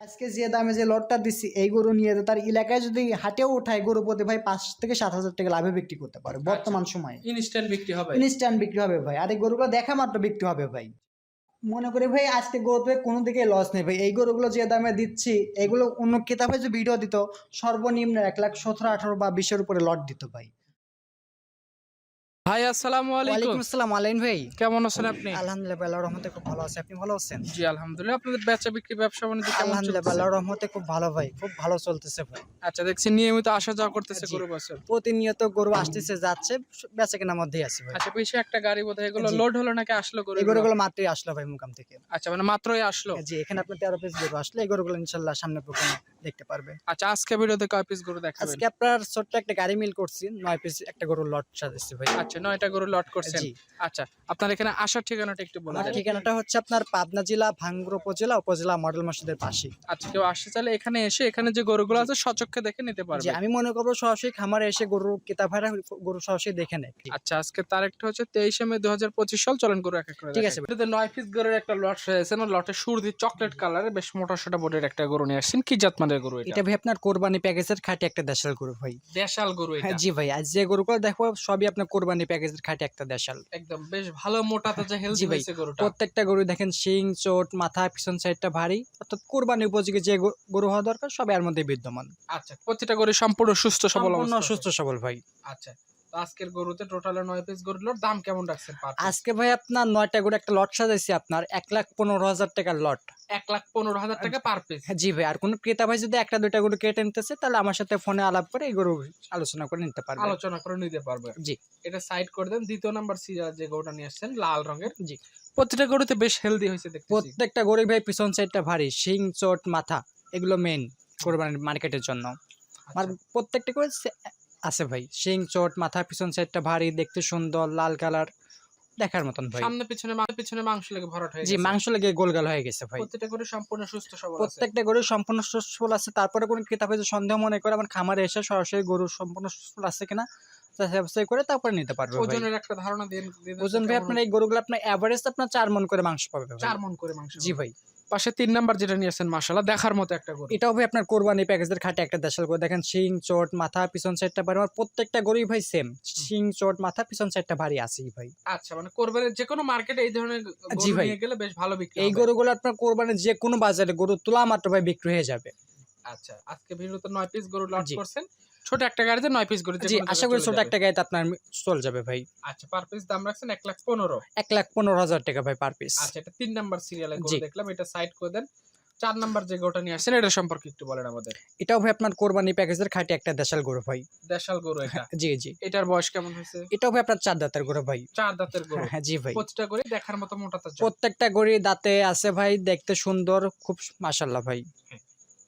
আজকে যে দামে যে লটটা দিচ্ছি এই গরু নিয়ে তার এলাকায় যদি হাটেও উঠায় গরু প্রতি ভাই পাঁচ থেকে সাত হাজার টাকা লাভে বিক্রি করতে পারে বর্তমান সময়ে। ইনস্ট্যান্ট বিক্রি হবে। ইনস্ট্যান্ট বিক্রি হবে ভাই। আর এই গরুগুলো দেখা মাত্র বিক্রি হবে ভাই। মনে করি ভাই আজকে গরুতে কোনো দিকে লস নেই ভাই। এই গরুগুলো যে দামে দিচ্ছি এগুলো অন্য কেতাবে যে ভিডিও দিত সর্বনিম্ন এক লাখ সতেরো আঠারো বা বিশের উপরে লট দিত ভাই। ভাই আসসালামু আলাইকুম। আসসালাম আলাইন ভাই। কেমন আছেন আপনি? আলহামদুলিল্লাহ আল্লাহর রহমতে খুব ভালো আছে। আপনি ভালো আছেন? জি আলহামদুলিল্লাহ। আপনাদের বেচা বিক্রি ব্যবসা বাণিজ্য কেমন আলহামদুলিল্লাহ? আল্লাহর রহমতে খুব ভালো ভাই খুব ভালো চলতেছে ভাই। আচ্ছা দেখছি নিয়মিত আসা যাওয়া করতেছে গরু বছর। প্রতিনিয়ত গরু আসতেছে যাচ্ছে বেচা কেনার মধ্যেই আছে ভাই। আচ্ছা বেশি একটা গাড়ি বোধহয় এগুলো লোড হলো নাকি আসলো গরু এই গরুগুলো মাত্রই আসলো ভাই মুকাম থেকে। আচ্ছা মানে মাত্রই আসলো? জি এখানে আপনার তেরো পিস গরু আসলে এই গরুগুলো ইনশাল্লাহ সামনে প্রোগ্রাম দেখতে পারবে। আচ্ছা আজকে ভিডিওতে কয় পিস গরু দেখাবেন? আজকে আপনার ছোট্ট একটা গাড়ি মিল করছি নয় পিস একটা গরুর লট সাজাচ্ছি ভাই। আচ্ছা নয়টা গরু লট করছেন। জি। আচ্ছা আপনার এখানে আসার ঠিকানাটা একটু বলে আমার দেন। ঠিকানাটা হচ্ছে আপনার পাবনা জেলা ভাঙ্গুর উপজেলা উপজেলা মডেল মসজিদের পাশে আচ্ছা কেউ আসতে চাইলে এখানে এসে এখানে যে গরুগুলো আছে সচক্ষে দেখে নিতে যে পারবে। আমি মনে করব সরাসরি খামারে এসে গরু কেতা ভাড়া গরু সরাসরি দেখে নেয়। আচ্ছা আজকে তারিখটা হচ্ছে তেইশে মে দু হাজার পঁচিশ সাল চলেন করে এক এক করে ঠিক আছে ভাই। এটাতে নয় পিস গরুর একটা লট রয়েছে না লটের শুরু দিয়ে চকলেট কালারের বেশ মোটা সোটা বোর্ডের একটা গরু নিয়ে আসছেন। কি জাত মানের গরু এটা? এটা ভাই আপনার কোরবানি প্যাকেজের খাটি একটা দেশাল গরু ভাই। দেশাল গরু এটা। হ্যাঁ জি ভাই আজ যে গরুগুলো দেখো সবই আপনার কোরবানি প্যাকেজের খাটি একটা দেশাল। একদম বেশ ভালো মোটা তাজা হেলদি। হয়েছে গরুটা। প্রত্যেকটা গরু দেখেন শিং চোট মাথা পিছন সাইডটা ভারী। অর্থাৎ কোরবানি উপযোগী যে গরু- হওয়া দরকার সব এর মধ্যে বিদ্যমান। আচ্ছা প্রতিটা গরু সম্পূর্ণ সুস্থ সবল সম্পূর্ণ সুস্থ সবল ভাই। আচ্ছা আজকের গরুতে টোটাল নয় পিস গরুর দাম কেমন রাখছেন আজকে ভাই আপনার নয়টা গরু একটা লট সাজাইছি আপনার এক লাখ পনেরো হাজার টাকার লট এক লাখ পনেরো হাজার টাকা পার পিস হ্যাঁ, জি ভাই আর কোনো ক্রেতা ভাই যদি একটা দুইটা গরু কেটে নিতেছে তাহলে আমার সাথে ফোনে আলাপ করে এই গরু আলোচনা করে নিতে পারবে। আলোচনা করে নিতে পারবে। জি। এটা সাইড করে দেন। দ্বিতীয় নাম্বার সিরিয়াল যে গরুটা নিয়ে আসছেন লাল রঙের। জি। প্রতিটা গরুতে বেশ হেলদি হয়েছে প্রত্যেকটা গরু ভাই পিছন সাইডটা ভারী শিং চোট মাথা এগুলো মেন কোরবানির মার্কেটের জন্য। আর আচ্ছা, প্রত্যেকটা করে আছে ভাই। শিং চোট মাথা পিছন সাইডটা ভারী দেখতে সুন্দর লাল কালার দেখার মতন ভাই। সামনে পিছনে পিছনে মাংস লেগে ভরাট হয়ে জি মাংস লেগে গোলগাল হয়ে গেছে ভাই। প্রতিটা গরু সম্পূর্ণ সুস্থ সবল আছে। প্রত্যেকটা গরু সম্পূর্ণ সুস্থল আছে। তারপরে কোনো ক্রেতা যদি সন্দেহ মনে করে আমার খামারে এসে সরাসরি গরু সম্পূর্ণ সুস্থল আছে কিনা বাছাই করে তারপরে নিতে পারবে ভাই। ওজনের একটা ধারণা দিন ওজন ভাই আপনার এই গরুগুলো আপনার এভারেজ আপনার চার মন করে মাংস পাবে ভাই। চার মন করে মাংস জি ভাই। পাশে তিন নাম্বার যেটা নিয়ে আসছেন মাশাআল্লাহ দেখার মতো একটা গরু। এটাও ভাই আপনার কোরবানি প্যাকেজের খাটে একটা দেশাল গরু। দেখেন শিং চোট মাথা পিছন সাইডটা ভারী। আমার প্রত্যেকটা গরুই ভাই সেম শিং চোট মাথা পিছন সাইডটা ভারী আছেই ভাই। আচ্ছা মানে কোরবানির যে কোনো মার্কেটে এই ধরনের গরু জি ভাই। নিয়ে গেলে বেশ ভালো বিক্রি এই। গরুগুলো আপনার কোরবানির যে কোনো বাজারে গরু তোলা মাত্র ভাই বিক্রি হয়ে যাবে। আচ্ছা আজকে ভিডিওতে নয় পিস গরু জি। করছেন। ছোট একটা গাড়িতে নয় পিস গরু জি আশা করি ছোট। একটা গাড়িতে আপনার চল যাবে ভাই। আচ্ছা পার পিস দাম রাখছেন এক লাখ পনেরো। এক লাখ পনেরো হাজার টাকা ভাই পার পিস আচ্ছা এটা তিন নাম্বার সিরিয়ালে গরু দেখলাম এটা সাইড করে দেন। চার নাম্বার যে গরুটা নিয়ে আসছেন এটা সম্পর্কে একটু বলেন আমাদের। এটাও ভাই আপনার কোরবানি প্যাকেজের খাটে একটা দেশাল গরু ভাই। দেশাল গরু এটা? জি জি। এটার বয়স কেমন হয়েছে? এটাও ভাই আপনার চার দাঁতের গরু ভাই। চার দাঁতের গরু? হ্যাঁ জি ভাই। করে দেখার মতো মোটা প্রত্যেকটা গরু দাঁতে আছে ভাই দেখতে সুন্দর খুব মাশাল্লাহ ভাই।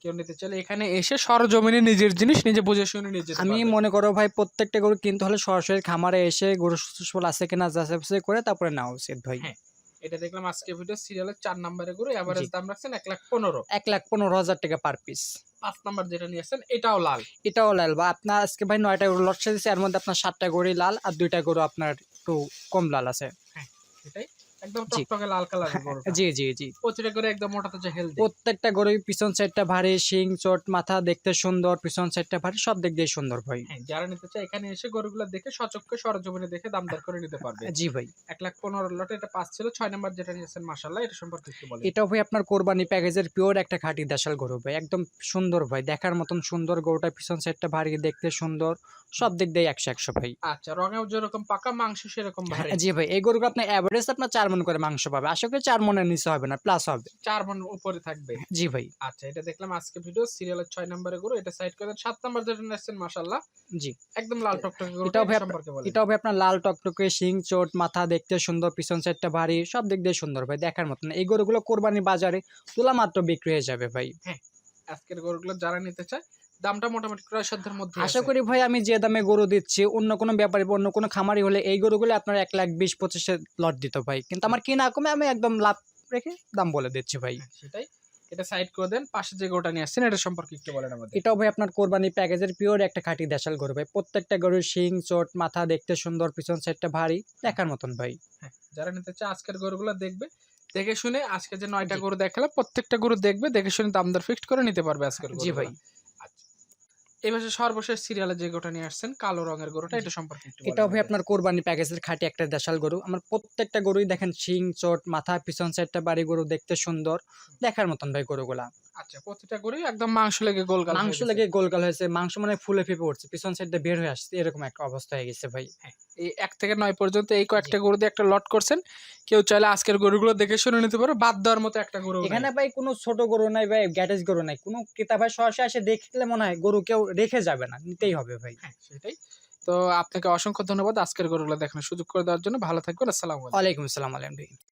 কেউ নিতে চাইলে এখানে এসে সরজমিনে নিজের জিনিস নিজে বুঝে শুনে নিজে আমি মনে করো ভাই প্রত্যেকটা গরু কিনতে হলে সরাসরি খামারে এসে গরু সুস্থ আছে কিনা যাচাই করে তারপরে নেওয়া উচিত ভাই। হ্যাঁ। এটা দেখলাম আজকে ভিডিও সিরিয়ালের চার নাম্বারে গরু এভারেজ দাম রাখছেন এক লাখ পনেরো। এক লাখ পনেরো হাজার টাকা পার পিস পাঁচ নাম্বার যেটা নিয়ে আসছেন এটাও লাল। এটাও লাল বা আপনার আজকে ভাই নয়টা গরু লট দিচ্ছে এর মধ্যে আপনার সাতটা গরু লাল আর দুইটা গরু আপনার একটু কম লাল আছে। হ্যাঁ এটাই। একদম টকটকে লাল কালারের জি জি জি। প্রতিটা করে একদম মোটা তাজা হেলদি প্রত্যেকটা গরু পিছন সাইডটা ভারী শিং চোট মাথা দেখতে সুন্দর পিছন সাইডটা ভারী সব দিক দিয়ে সুন্দর ভাই। হ্যাঁ যারা নিতে চায় এখানে এসে গরুগুলো দেখে সচক্ষে সরজমিনে দেখে দাম দর করে নিতে পারবে। জি ভাই। এক লাখ পনেরো লটে এটা পাঁচ ছিল ছয় নাম্বার যেটা নিয়েছেন মাসাল্লাহ এটা সম্পর্কে একটু বলেন। এটাও ভাই আপনার কোরবানি প্যাকেজের পিওর একটা খাঁটি দেশাল গরু ভাই একদম সুন্দর ভাই দেখার মতন সুন্দর গরুটা পিছন সাইডটা ভারী দেখতে সুন্দর সব দিক দিয়ে একশো একশো ভাই। আচ্ছা রঙেও যেরকম পাকা মাংস সেরকম ভারী। জি ভাই এই গরুগুলো আপনার অ্যাভারেজ আপনার চার মন করে মাংস পাবে। আশা করি চার মনের নিচে হবে না প্লাস হবে। চার মন উপরে থাকবে। জি ভাই। আচ্ছা এটা দেখলাম আজকে ভিডিও সিরিয়ালের ছয় নম্বরে গরু। এটা সাইড করে সাত নাম্বার যেটা নিয়েছেন মাসাল্লাহ জি। একদম লাল টকটকে গরু এটাও ভাই- এটাও ভাই আপনার লাল টকটকে শিং চোট মাথা দেখতে সুন্দর পিছন সাইডটা ভারী সব দিক দিয়ে সুন্দর ভাই দেখার মতন এই গরুগুলো কোরবানি বাজারে তোলা মাত্র বিক্রি হয়ে যাবে ভাই। হ্যাঁ আজকের গরুগুলো যারা নিতে চায় দামটা মোটামুটি ক্রয় সাধ্যের মধ্যে আশা করি ভাই আমি যে দামে গরু দিচ্ছি অন্য কোনো ব্যাপারে অন্য কোনো খামারি হলে এই গরুগুলো আপনার এক লাখ বিশ পঁচিশে লট দিত ভাই। কিন্তু আমার কিনা কমে আমি একদম লাভ রেখে দাম বলে দিচ্ছি ভাই। সেটাই। এটা সাইড করে দেন পাশে যে গরুটা নিয়ে আসছেন এটা সম্পর্কে একটু বলেন আমাদের। এটাও ভাই আপনার কোরবানি প্যাকেজের পিওর একটা খাঁটি দেশাল গরু ভাই। প্রত্যেকটা গরুর শিং চোট মাথা দেখতে সুন্দর পিছন সাইডটা ভারী দেখার মতন ভাই। হ্যাঁ, যারা নিতে চায় আজকের গরুগুলো দেখবে দেখে শুনে আজকে যে নয়টা গরু দেখালাম প্রত্যেকটা গরু দেখবে দেখে শুনে দাম দর ফিক্সড করে নিতে পারবে আজকের জি ভাই। এবার সর্বশেষ সিরিয়ালে যে গরুটা নিয়ে আসছেন কালো রঙের গরুটা এটা সম্পর্কে ভাই আপনার কোরবানি প্যাকেজের খাঁটি একটা দেশাল গরু। আমার প্রত্যেকটা গরুই দেখেন শিং চোট মাথা পিছন সাইডটা বাড়ি গরু দেখতে সুন্দর। দেখার মতন ভাই গরুগুলা। আচ্ছা প্রতিটা গরুই একদম মাংস লেগে গোল গাল মাংস লেগে গোলগাল হয়েছে মাংস মানে ফুলে ফেপে উঠছে পিছন সাইডটা বের হয়ে আসছে এরকম একটা অবস্থা হয়ে গেছে ভাই। এই এক থেকে নয় পর্যন্ত এই কয়েকটা গরু দিয়ে একটা লট করছেন। কেউ চাইলে আজকের গরুগুলো দেখে শুনে নিতে পারো বাদ দেওয়ার মতো একটা গরু এখানে ভাই কোনো ছোট গরু নাই ভাই গ্যাটেজ গরু নাই। কোনো ক্রেতা ভাই সরাসরি এসে দেখলে মনে হয় গরু কেউ রেখে যাবে না নিতেই হবে ভাই। হ্যাঁ সেটাই। তো আপনাকে অসংখ্য ধন্যবাদ আজকের গরুগুলো দেখানোর সুযোগ করে দেওয়ার জন্য। ভালো থাকবেন আসসালাম আলাইকুম। আসসালাম আলাইকুম